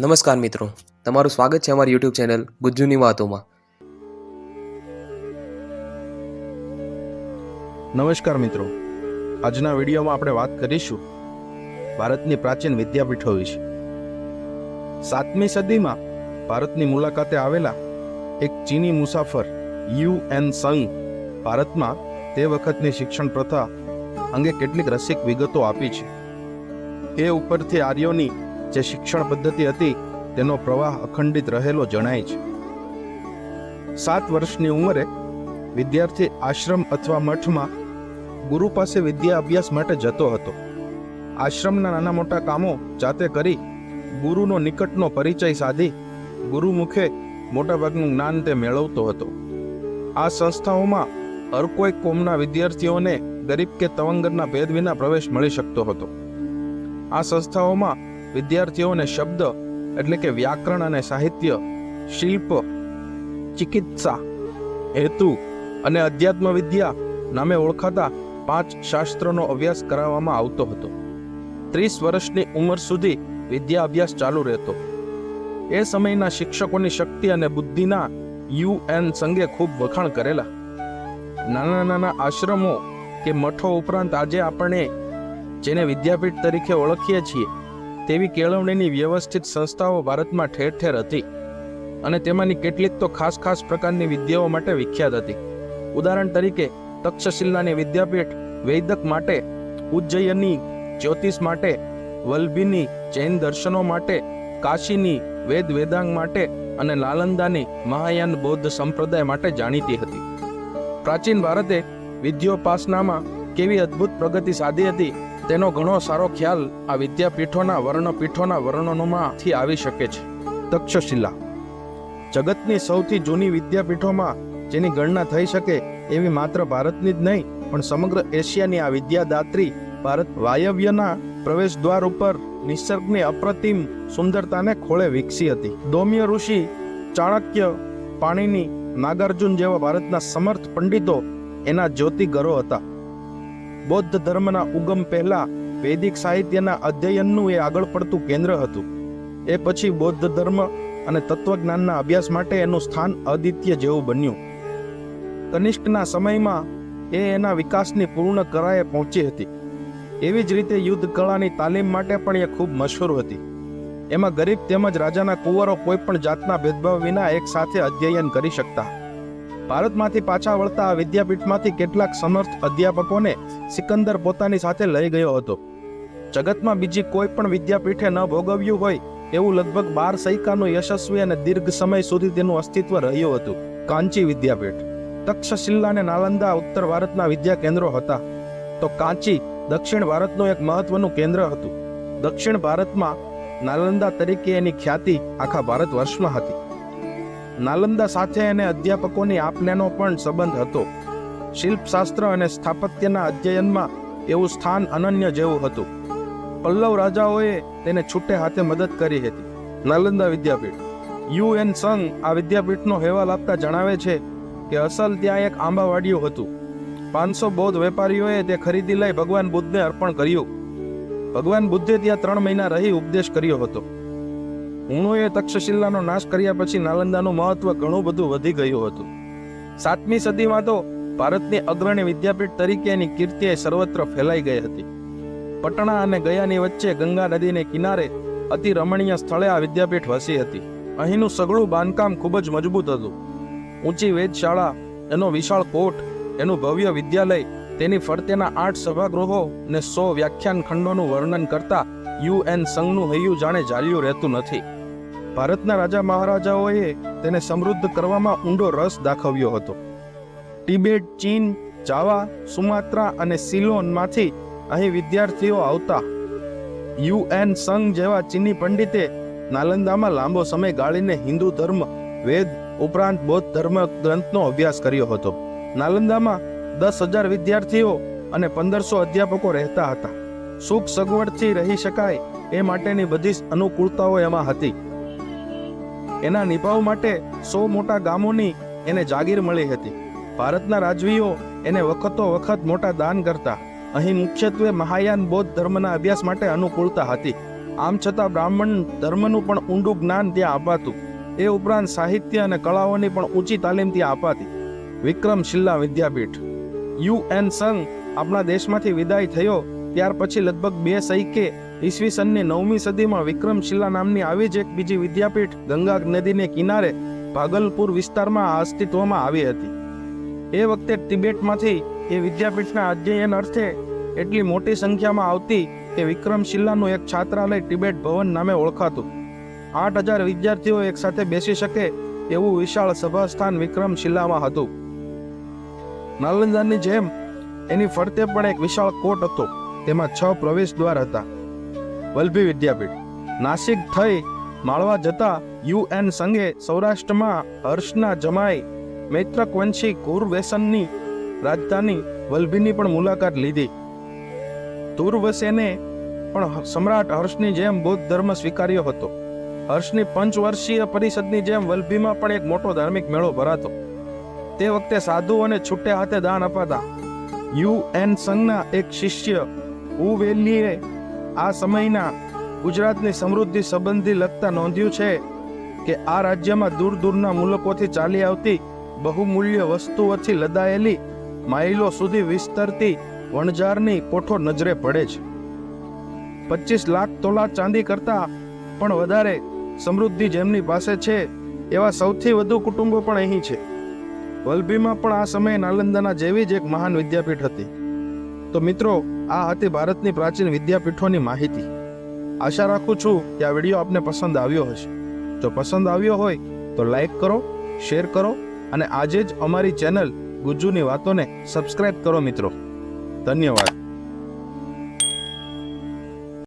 નમસ્કાર મિત્રો. તમારું સ્વાગત છે અમારી યુટ્યુબ ચેનલ ગુજ્જુની વાતોમાં. નમસ્કાર મિત્રો. આજના વિડીયોમાં આપણે વાત કરીશું ભારતની પ્રાચીન વિદ્યાપીઠો વિશે. સાતમી સદીમાં ભારતની મુલાકાતે આવેલા એક ચીની મુસાફર યુ એન સંગ ભારતમાં તે વખતની શિક્ષણ પ્રથા અંગે કેટલીક રસિક વિગતો આપી છે. એ ઉપરથી આર્યોની જે શિક્ષણ પદ્ધતિ હતી, તેનો પ્રવાહ અખંડિત રહેલો જણાય છે. સાત વર્ષની ઉંમરે વિદ્યાર્થી આશ્રમ અથવા મઠમાં ગુરુ પાસે વિદ્યા અભ્યાસ માટે જતો હતો. આશ્રમના નાના મોટા કામો જાતે કરી ગુરુનો નિકટનો પરિચય સાધી ગુરુમુખે મોટાભાગનું જ્ઞાન તે મેળવતો હતો. આ સંસ્થાઓમાં હર કોઈ કોમના વિદ્યાર્થીઓને ગરીબ કે તવંગરના ભેદ વિના પ્રવેશ મળી શકતો હતો. આ સંસ્થાઓમાં વિદ્યાર્થીઓને શબ્દ એટલે કે વ્યાકરણ અને સાહિત્ય, શિલ્પ, ચિકિત્સા, હેતુ અને અધ્યાત્મ વિદ્યા નામે ઓળખાતા પાંચ શાસ્ત્રોનો અભ્યાસ કરાવવામાં આવતો હતો. ત્રીસ વર્ષની ઉંમર સુધી વિદ્યા અભ્યાસ ચાલુ રહેતો. એ સમયના શિક્ષકોની શક્તિ અને બુદ્ધિના યુ એન સંગે ખૂબ વખાણ કરેલા. નાના નાના આશ્રમો કે મઠો ઉપરાંત આજે આપણે જેને વિદ્યાપીઠ તરીકે ઓળખીએ છીએ તેવી કેળવણીની વ્યવસ્થિત સંસ્થાઓ ભારતમાં ઠેર ઠેર હતી અને તેમાંની કેટલીક તો ખાસ ખાસ પ્રકારની વિદ્યાઓ માટે વિખ્યાત હતી. ઉદાહરણ તરીકે, તક્ષશિલાની વિદ્યાપીઠ વૈદક માટે, ઉજ્જયની જ્યોતિષ માટે, વલ્ભીની જૈન દર્શનો માટે, કાશીની વેદ વેદાંગ માટે અને નાલંદાની મહાયાન બૌદ્ધ સંપ્રદાય માટે જાણીતી હતી. પ્રાચીન ભારતે વિદ્યોપાસનામાં કેવી અદ્ભુત પ્રગતિ સાધી હતી તેનો ઘણો સારો ખ્યાલ આ વિદ્યાપીઠોના વર્ણપીઠોના વર્ણનોમાંથી આવી શકે છે. તક્ષશિલા. જગતની સૌથી જૂની વિદ્યાપીઠોમાં જેની ગણના થઈ શકે એવી માત્ર ભારતની જ નહીં, પણ સમગ્ર એશિયાની આ વિદ્યાદાત્રી ભારત વાયવ્યના પ્રવેશ દ્વાર ઉપર નિસર્ગની અપ્રતિમ સુંદરતાને ખોળે વિકસી હતી. દૌમ્ય ઋષિ ચાણક્ય પાણીની નાગાર્જુન જેવા ભારતના સમર્થ પંડિતો એના જ્યોતિગરો હતા. બૌદ્ધ ધર્મના ઉગમ પહેલા વૈદિક સાહિત્યના અધ્યયનનું એ આગળ પડતું કેન્દ્ર હતું. એ પછી બૌદ્ધ ધર્મ અને તત્વજ્ઞાનના અભ્યાસ માટે એનું સ્થાન અદ્વિતીય જેવું બન્યું. કનિષ્કના સમયમાં એ એના વિકાસની પૂર્ણ કરાએ પહોંચી હતી. એવી જ રીતે યુદ્ધ કળાની તાલીમ માટે પણ એ ખૂબ મશહૂર હતી. એમાં ગરીબ તેમજ રાજાના કુંવરો કોઈ પણ જાતના ભેદભાવ વિના એક સાથે અધ્યયન કરી શકતા. ભારતમાંથી પાછા વળતા આ વિદ્યાપીઠમાંથી કેટલાક સમર્થ અધ્યાપકોને સિકંદર પોતાની સાથે લઈ ગયો હતો. જગતમાં બીજી કોઈ પણ વિદ્યાપીઠે ન ભોગવ્યું હોય એવું લગભગ બાર સૈકાનું યશસ્વી અને દીર્ઘ સમય સુધી તેનું અસ્તિત્વ રહ્યું હતું. કાંચી વિદ્યાપીઠ. તક્ષશિલ્લા અને નાલંદા, ઉત્તર ભારતના વિદ્યા કેન્દ્રો હતા. તો કાંચી દક્ષિણ ભારતનું એક મહત્વનું કેન્દ્ર હતું. દક્ષિણ ભારતમાં નાલંદા તરીકે એની ખ્યાતિ આખા ભારત વર્ષમાં હતી. નાલંદા સાથે એને અધ્યાપકોની આપલેનો પણ સંબંધ હતો. શિલ્પશાસ્ત્ર અને સ્થાપત્યના અધ્યયનમાં એવું સ્થાન અનન્ય જેવું હતું. પલ્લવ રાજાઓએ તેને છૂટે હાથે મદદ કરી હતી. નાલંદા વિદ્યાપીઠ. યુ. એન. સંઘ આ વિદ્યાપીઠનો અહેવાલ આપતા જણાવે છે કે અસલ ત્યાં એક આંબાવાડિયું હતું. પાંચસો બૌદ્ધ વેપારીઓએ તે ખરીદી લઈ ભગવાન બુદ્ધને અર્પણ કર્યું. ભગવાન બુદ્ધે ત્યાં ત્રણ મહિના રહી ઉપદેશ કર્યો હતો. હુણોએ તક્ષશિલાનો નાશ કર્યા પછી નાલંદાનું મહત્વ ઘણું બધું વધી ગયું હતું. સાતમી સદીમાં તો ભારતની અગ્રણી વિદ્યાપીઠ તરીકે એની કીર્તિ સર્વત્ર ફેલાઈ ગઈ હતી. પટણા અને ગયાની વચ્ચે ગંગા નદીને કિનારે અતિ રમણીય સ્થળે આ વિદ્યાપીઠ વસી હતી. અહીંનું સઘળું બાંધકામ ખૂબ જ મજબૂત હતું. ઊંચી વેધશાળા, એનો વિશાળ કોટ, એનું ભવ્ય વિદ્યાલય, તેની ફરતેના આઠ સભાગૃહો ને સો વ્યાખ્યાન ખંડોનું વર્ણન કરતા યુ એન સંઘનું હૈયું જાણે જાળ્યું રહેતું નથી. ભારતના રાજા મહારાજાઓએ તેને સમૃદ્ધ કરવામાં ઊંડો રસ દાખવ્યો હતો. ટિબેટ ચીન, જાવા, સુમાત્રા અને સિલોનમાંથી અહીં વિદ્યાર્થીઓ આવતા. યુ એન સંઘ જેવા ચીની પંડિતે નાલંદામાં લાંબો સમય ગાળીને હિન્દુ ધર્મ, વેદ ઉપરાંત બૌદ્ધ ધર્મ ગ્રંથનો અભ્યાસ કર્યો હતો. નાલંદામાં દસ હજાર વિદ્યાર્થીઓ અને પંદરસો અધ્યાપકો રહેતા હતા. સુખ સગવડથી રહી શકાય એ માટેની બધી જ અનુકૂળતાઓ એમાં હતી. એના નિભાવ માટે સો મોટા ગામોની એને જાગીર મળી હતી. ભારતના રાજવીઓ એને વખતો વખત મોટા દાન કરતા. અહીં મુખ્યત્વે મહાયાન બૌદ્ધ ધર્મના અભ્યાસ માટે અનુકૂળતા હતી. આમ છતાં બ્રાહ્મણ ધર્મનું પણ ઊંડું જ્ઞાન ત્યાં અપાતું. એ ઉપરાંત સાહિત્ય અને કળાઓની પણ ઊંચી તાલીમ ત્યાં અપાતી. વિક્રમશિલ્લા વિદ્યાપીઠ. યુ એન સંઘ આપણા દેશમાંથી વિદાય થયો, ત્યાર પછી લગભગ બે સૈકે ઈસવીસનની નવમી સદીમાં વિક્રમશિલ્લા નામની આવી જ એક બીજી વિદ્યાપીઠ ગંગા નદીને કિનારે ભાગલપુર વિસ્તારમાં અસ્તિત્વમાં આવી હતી. એ વખતે તિબેટમાંથી એ વિદ્યાપીઠના અધ્યયન અર્થે એટલી મોટી સંખ્યામાં આવતી કે વિક્રમશિલાનું એક છાત્રાલય તિબેટ ભવન નામે ઓળખાતું. આઠ હજાર વિદ્યાર્થીઓ એકસાથે બેસી શકે એવું વિશાળ સભાસ્થાન વિક્રમશિલ્લામાં હતું. નાલંદાની જેમ એની ફરતે પણ એક વિશાળ કોટ હતો, તેમાં છ પ્રવેશ દ્વાર હતા. વલ્લભી વિદ્યાપીઠ. નાસિક થઈ માળવા જતા યુએન સંઘે સૌરાષ્ટ્રમાં હર્ષના જમાઈ મૈત્રકવંશી કુરવેસનની રાજધાની વલ્લભીની પણ મુલાકાત લીધી. તુરવસેને પણ સમ્રાટ હર્ષની જેમ બૌદ્ધ ધર્મ સ્વીકાર્યો હતો. હર્ષની પંચવર્ષીય પરિષદની જેમ વલભીમાં પણ એક મોટો ધાર્મિક મેળો ભરાતો. તે વખતે સાધુ અને છૂટે હાથે દાન અપાતા યુએન સંઘના એક શિષ્ય ઉવેલીએ આ સમયના ગુજરાતની સમૃદ્ધિ સંબંધી લગતા નોંધ્યું છે કે આ રાજ્યમાં દૂર દૂરના મુલકોથી ચાલી આવતી બહુમૂલ્ય વસ્તુઓથી લદાયેલી માઇલો સુધી વિસ્તરતી વણઝારની કોઠો નજરે પડે છે. પચીસ લાખ તોલા ચાંદી કરતા પણ વધારે સમૃદ્ધિ જેમની પાસે છે એવા સૌથી વધુ કુટુંબો પણ અહીં છે. વલભીમાં પણ આ સમયે નાલંદાના જેવી જ એક મહાન વિદ્યાપીઠ હતી. તો મિત્રો આ હતી ભારતની પ્રાચીન વિદ્યાપીઠોની માહિતી. આશા રાખું છું કે આ વીડિયો આપને પસંદ આવ્યો હશે. જો પસંદ આવ્યો હોય તો લાઈક કરો, શેર કરો અને આજે જ અમારી ચેનલ ગુજ્જુની વાતોને સબસ્ક્રાઇબ કરો મિત્રો. ધન્યવાદ.